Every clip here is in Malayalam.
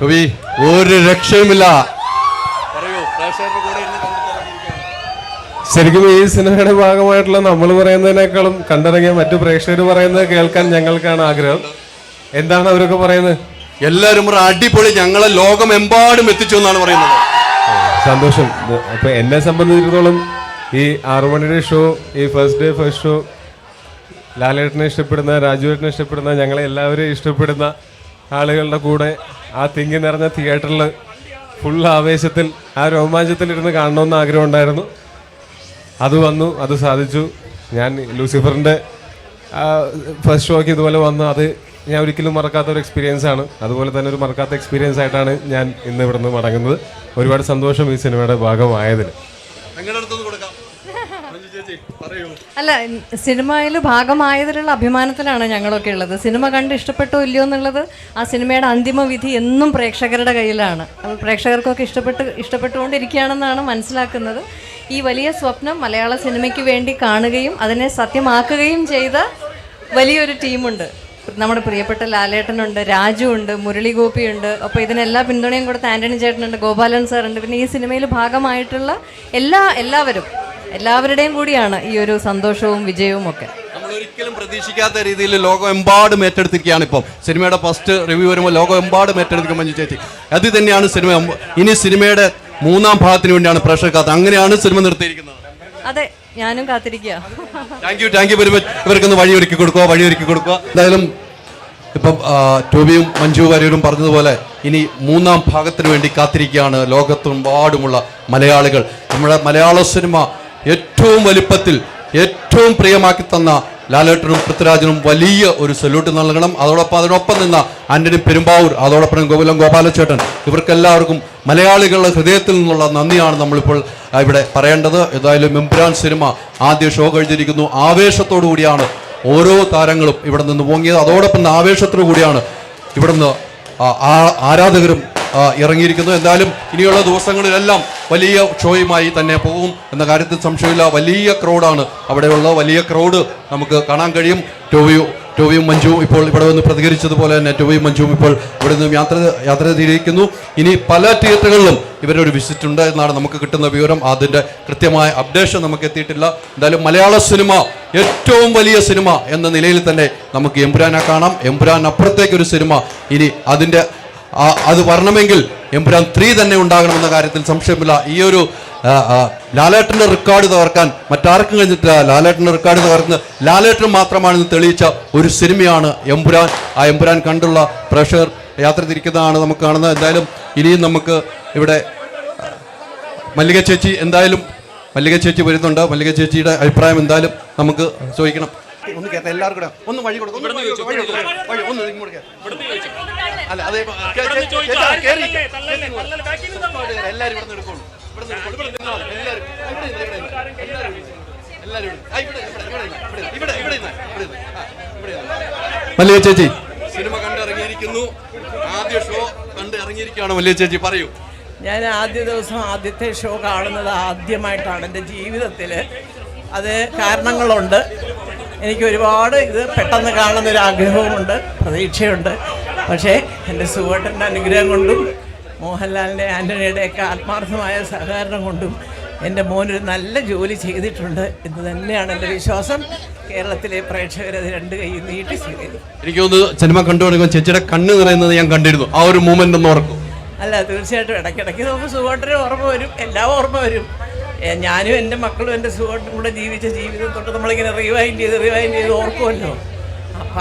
കവി ഒരു രക്ഷയുമില്ല. ശരിക്കും ഈ സിനിമയുടെ ഭാഗമായിട്ടുള്ള നമ്മൾ പറയുന്നതിനേക്കാളും കണ്ടിറങ്ങിയ മറ്റു പ്രേക്ഷകർ പറയുന്നത് കേൾക്കാൻ ഞങ്ങൾക്കാണ് ആഗ്രഹം. എന്താണ് അവരൊക്കെ പറയുന്നത്? എല്ലാവരും ഒരു അടിപൊളി ഞങ്ങളെ ലോകമെമ്പാടും എത്തിച്ചു എന്നാണ് പറയുന്നത്. സന്തോഷം. അപ്പൊ എന്നെ സംബന്ധിച്ചിടത്തോളം ഈ ആറുമണിയുടെ ഷോ ഈ ഫസ്റ്റ് ഡേ ഫസ്റ്റ് ഷോ ലാലേട്ടനെ ഇഷ്ടപ്പെടുന്ന രാജുവേട്ടനെ ഇഷ്ടപ്പെടുന്ന ഞങ്ങളെ എല്ലാവരെയും ഇഷ്ടപ്പെടുന്ന ആളുകളുടെ കൂടെ ആ തിങ്ങി നിറഞ്ഞ തിയേറ്ററിൽ ഫുൾ ആവേശത്തിൽ ആ രോമാഞ്ചത്തിൽ ഇരുന്ന് കാണണമെന്ന് ആഗ്രഹം ഉണ്ടായിരുന്നു അത് വന്നു അത് സാധിച്ചു. ഞാൻ ലൂസിഫറിന്റെ ഫസ്റ്റ് ഷോയ്ക്ക് ഇതുപോലെ വന്നു. അത് ഞാൻ ഒരിക്കലും മറക്കാത്ത ഒരു എക്സ്പീരിയൻസ് ആണ്. അതുപോലെ തന്നെ ഒരു മറക്കാത്ത എക്സ്പീരിയൻസ് ആയിട്ടാണ് ഞാൻ ഇന്ന് ഇവിടുന്ന് മടങ്ങുന്നത്. ഒരുപാട് സന്തോഷം ഈ സിനിമയുടെ ഭാഗമായതിന് നിങ്ങളുടെ അടുത്തൊന്ന് കൊടുക്കാം മഞ്ജു ചേച്ചി പറയൂ അല്ല സിനിമയിൽ ഭാഗമായതിലുള്ള അഭിമാനത്തിലാണ് ഞങ്ങളൊക്കെ ഉള്ളത്. സിനിമ കണ്ട് ഇഷ്ടപ്പെട്ടോ ഇല്ലയോ എന്നുള്ളത് ആ സിനിമയുടെ അന്തിമ വിധി എന്നും പ്രേക്ഷകരുടെ കയ്യിലാണ്. അത് പ്രേക്ഷകർക്കൊക്കെ ഇഷ്ടപ്പെട്ട് ഇഷ്ടപ്പെട്ടുകൊണ്ടിരിക്കുകയാണെന്നാണ് മനസ്സിലാക്കുന്നത്. ഈ വലിയ സ്വപ്നം മലയാള സിനിമയ്ക്ക് വേണ്ടി കാണുകയും അതിനെ സത്യമാക്കുകയും ചെയ്ത വലിയൊരു ടീമുണ്ട്. നമ്മുടെ പ്രിയപ്പെട്ട ലാലേട്ടനുണ്ട് രാജു ഉണ്ട് മുരളി ഗോപിയുണ്ട് അപ്പോൾ ഇതിനെല്ലാ പിന്തുണയും കൊടുത്ത ആന്റണി ചേട്ടനുണ്ട് ഗോപാലൻ സാറുണ്ട്. പിന്നെ ഈ സിനിമയിൽ ഭാഗമായിട്ടുള്ള എല്ലാ എല്ലാവരും എല്ലാവരുടെയും കൂടിയാണ് ഈ ഒരു സന്തോഷവും വിജയവും ഒക്കെ. നമ്മൾ ഒരിക്കലും പ്രതീക്ഷിക്കാത്ത രീതിയിൽ ലോകമെമ്പാടും ഏറ്റെടുത്തിരിക്കുകയാണ് ഇപ്പം. സിനിമയുടെ ഫസ്റ്റ് റിവ്യൂ വരുമ്പോൾ ലോകമെമ്പാടും ഏറ്റെടുക്കും മഞ്ജു ചേച്ചി. അത് തന്നെയാണ് സിനിമ. ഇനി സിനിമയുടെ മൂന്നാം ഭാഗത്തിന് വേണ്ടിയാണ് പ്രേക്ഷക കാത്ത്. അങ്ങനെയാണ് സിനിമ നിർത്തിയിരിക്കുന്നത്. അതെ ഞാനും കാത്തിരിക്കുക thank you thank you very much ഇവർക്കൊന്ന് വഴിയൊരുക്കി കൊടുക്കുക വഴിയൊരുക്കി കൊടുക്കുക. എന്തായാലും ഇപ്പം ടോബിയും മഞ്ജു വാര്യരും പറഞ്ഞതുപോലെ ഇനി മൂന്നാം ഭാഗത്തിന് വേണ്ടി കാത്തിരിക്കുകയാണ് ലോകത്തെമ്പാടുമുള്ള മലയാളികൾ. നമ്മുടെ മലയാള സിനിമ ഏറ്റവും വലിപ്പത്തിൽ ഏറ്റവും പ്രിയമാക്കി തന്ന ലാലേട്ടനും പൃഥ്വിരാജനും വലിയ ഒരു സല്യൂട്ട് നൽകണം. അതോടൊപ്പം അതിനൊപ്പം നിന്ന ആന്റണി പെരുമ്പാവൂർ അതോടൊപ്പം ഗോകുലം ഗോപാലചേട്ടൻ. ഇവർക്കെല്ലാവർക്കും മലയാളികളുടെ ഹൃദയത്തിൽ നിന്നുള്ള നന്ദിയാണ് നമ്മളിപ്പോൾ ഇവിടെ പറയേണ്ടത്. ഏതായാലും എംപുരാൻ സിനിമ ആദ്യ ഷോ കഴിഞ്ഞിരിക്കുന്നു. ആവേശത്തോടു കൂടിയാണ് ഓരോ താരങ്ങളും ഇവിടെ നിന്ന് പൊങ്ങിയത് അതോടൊപ്പം ആവേശത്തോടു കൂടിയാണ് ഇവിടുന്ന് ആരാധകരും ഇറങ്ങിയിരിക്കുന്നു. എന്തായാലും ഇനിയുള്ള ദിവസങ്ങളിലെല്ലാം വലിയ ഷോയുമായി തന്നെ പോകും എന്ന കാര്യത്തിൽ സംശയമില്ല. വലിയ ക്രൗഡാണ് അവിടെയുള്ള വലിയ ക്രൗഡ് നമുക്ക് കാണാൻ കഴിയും. ടോവിയോ ടോവിയും മഞ്ജുവും ഇപ്പോൾ ഇവിടെ വന്ന് പ്രതികരിച്ചതുപോലെ തന്നെ ടോവിയും മഞ്ജുവും ഇപ്പോൾ ഇവിടെ നിന്നും യാത്ര യാത്ര ചെയ്തിരിക്കുന്നു. ഇനി പല തിയേറ്ററുകളിലും ഇവരൊരു വിസിറ്റ് ഉണ്ട് എന്നാണ് നമുക്ക് കിട്ടുന്ന വിവരം. അതിന്റെ കൃത്യമായ അപ്ഡേഷൻ നമുക്ക് എത്തിയിട്ടില്ല. എന്തായാലും മലയാള സിനിമ ഏറ്റവും വലിയ സിനിമ എന്ന നിലയിൽ തന്നെ നമുക്ക് എമ്പുരാനെ കാണാം. എമ്പുരാൻ അപ്പുറത്തേക്കൊരു സിനിമ. ഇനി അതിന്റെ അത് വരണമെങ്കിൽ എമ്പുരാൻ ത്രീ തന്നെ ഉണ്ടാകണമെന്ന കാര്യത്തിൽ സംശയമില്ല. ഈ ഒരു ലാലേട്ടന്റെ റെക്കോർഡ് തകർക്കാൻ മറ്റാർക്കും കഴിഞ്ഞിട്ടില്ല. ലാലേട്ടന്റെ റെക്കോർഡ് തകർക്കുന്നത് ലാലേട്ടൻ മാത്രമാണ് ഇന്ന് തെളിയിച്ച ഒരു സിനിമയാണ് എമ്പുരാൻ. ആ എമ്പുരാൻ കണ്ടുള്ള പ്രഷർ യാത്ര തിരിക്കുന്നതാണ് നമുക്ക് കാണുന്നത്. എന്തായാലും ഇനിയും നമുക്ക് ഇവിടെ മല്ലിക ചേച്ചി എന്തായാലും മല്ലിക ചേച്ചി വരുന്നുണ്ട്. മല്ലിക ചേച്ചിയുടെ അഭിപ്രായം എന്തായാലും നമുക്ക് ചോദിക്കണം. ഒന്ന് കേട്ട എല്ലാവർക്കും കൂടെ ഒന്ന് വഴി കൊടുക്കും ഒന്ന് വഴി കൊടുക്ക്, വഴി ഒന്ന് ഇങ്ങോട്ട് അല്ല അതെ ഇപ്പൊ കേ- കേ- ചേച്ചി, കേറി. എല്ലാവരും ഇവിടെ എടുക്കോളൂ ഇവിടെ. മല്ലിക ചേച്ചി. സിനിമ കണ്ടിറങ്ങിയിരിക്കുന്നു. ആദ്യ ഷോ കണ്ട് ഇറങ്ങിയിരിക്കുകയാണ് മല്ലിക ചേച്ചി. പറയൂ. ഞാൻ ആദ്യ ദിവസം ആദ്യത്തെ ഷോ കാണുന്നത് ആദ്യമായിട്ടാണ് എന്റെ ജീവിതത്തിൽ അത് കാരണങ്ങളുണ്ട്. എനിക്ക് ഒരുപാട് ഇത് പെട്ടെന്ന് കാണുന്ന ഒരു ആഗ്രഹവുമുണ്ട് പ്രതീക്ഷയുണ്ട്. പക്ഷേ എന്റെ സുഹൃത്തിന്റെ അനുഗ്രഹം കൊണ്ടും മോഹൻലാലിന്റെ ആന്റണിയുടെയൊക്കെ ആത്മാർത്ഥമായ സഹകരണം കൊണ്ടും എന്റെ മോനൊരു നല്ല ജോലി ചെയ്തിട്ടുണ്ട് എന്ന് തന്നെയാണ് എന്റെ വിശ്വാസം. കേരളത്തിലെ പ്രേക്ഷകരത് രണ്ട് കൈ നീട്ടി സ്വീകരിക്കും. എനിക്ക് തോന്നുന്നു സിനിമ കണ്ടു തുടങ്ങുമ്പോൾ ചേച്ചിയുടെ കണ്ണ് നിറയുന്നത് ഞാൻ കണ്ടിരുന്നു. ആ ഒരു മൂമെന്റ് ഒന്ന് ഓർക്കും. അല്ല തീർച്ചയായിട്ടും ഇടയ്ക്കിടയ്ക്ക് നമുക്ക് സുഖമായിട്ടൊരു ഓർമ്മ വരും എല്ലാം ഓർമ്മ വരും. ഞാനും എന്റെ മക്കളും എന്റെ സുഖമായിട്ടും കൂടെ ജീവിച്ച ജീവിതം തൊട്ട് നമ്മളിങ്ങനെ റിവൈൻഡ് ചെയ്ത് റിവൈൻഡ് ചെയ്ത് ഓർക്കുമല്ലോ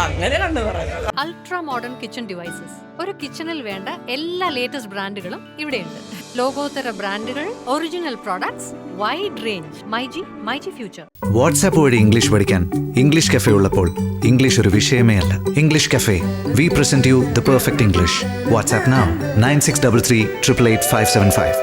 അങ്ങനെ കണ്ടു പറയാം അൾട്രാ മോഡേൺ കിച്ചൺ ഡിവൈസസ് ഒരു കിച്ചണിൽ വേണ്ട എല്ലാ ലേറ്റസ്റ്റ് ബ്രാൻഡുകളും ഇവിടെയുണ്ട്. ലോകോത്തര ബ്രാൻഡുകൾ original products wide range myG myG future WhatsApp വഴി ഇംഗ്ലീഷ് പഠിക്കാൻ ഇംഗ്ലീഷ് കഫേ ഉള്ളപ്പോൾ ഇംഗ്ലീഷ് ഒരു വിഷയമേ അല്ല. English cafe we present you the perfect English WhatsApp nine six double three triple eight five seven five